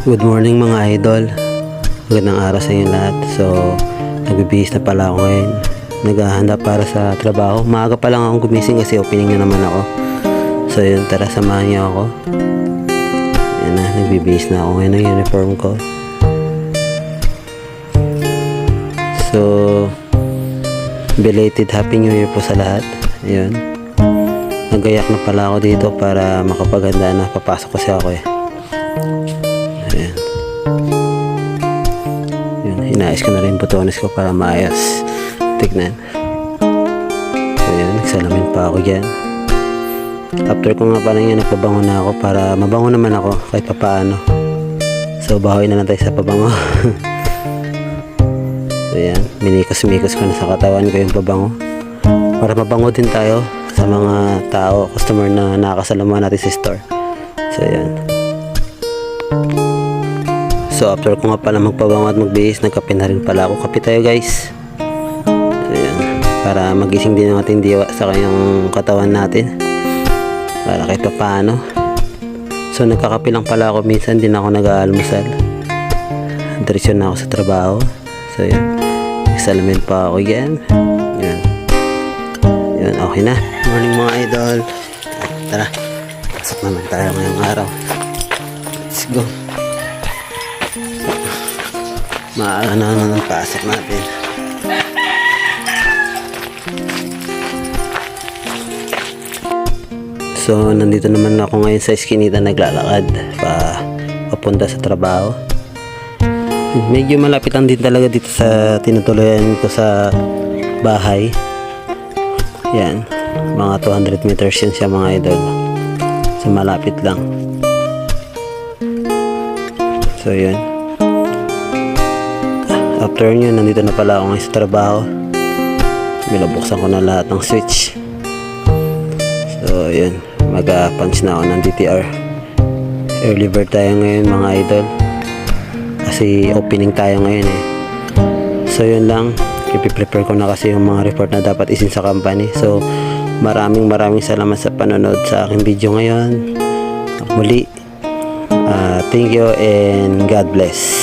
Good morning mga idol. Magandang araw sa inyo lahat. So, nagbibihis na pala ako ngayon. Naghahanda para sa trabaho. Maaga pa lang akong gumising kasi opening na naman ako. So, yun, tara samahan niyo ako. Yan na, nagbibihis na ako ngayon ng uniform ko. So, belated Happy New Year po sa lahat. Ayun. Nagayak na pala ako dito para makapaghanda na. Papasok kasi ako eh. Yun, hinayos ko na rin butones ko para maayos. Tignan. So yun, nagsalamin pa ako dyan. After ko nga pala yan, nagpabango na ako para mabango naman ako kahit pa paano. So bahoy na lang tayo sa pabango. so yan, minikos-mikos ko na sa katawan ko yung pabango. Para mabango din tayo sa mga tao, customer na nakakasalamuhan natin sa store. So yan. So after ko nga pala magpabango at magbihis, nagkape na rin pala ako. Kape tayo guys. So yan. Para magising din ang ating diwa sa kanyang katawan natin. Para kahit pa paano. So nagkakape lang pala ako. Minsan din ako nag-aalmusal. Diretso na ako sa trabaho. So yan. Salamin pa ako yan. Yan. Yan, okay na. Morning mga idol. Tara. Pasok naman tayo ngayong araw. Let's go. Maaga na naman ang pasok natin. So, nandito naman ako ngayon sa Eskinita naglalakad pa papunta sa trabaho. Medyo malapit lang din talaga dito sa tinutuloyan ko sa bahay. Yan, mga 200 meters yun siya mga idol. So, malapit lang. So, yun. After nyo, nandito na pala ako ngayon sa trabaho. Binubuksan ko na lahat ng switch. So, yun. Mag-punch na ako ng DTR. Early bird tayo ngayon mga idol. Kasi opening tayo ngayon eh. So, yun lang. Ipiprepare ko na kasi yung mga report na dapat isin sa company. So, maraming maraming salamat sa panonood sa aking video ngayon. Muli, ah, thank you and God bless.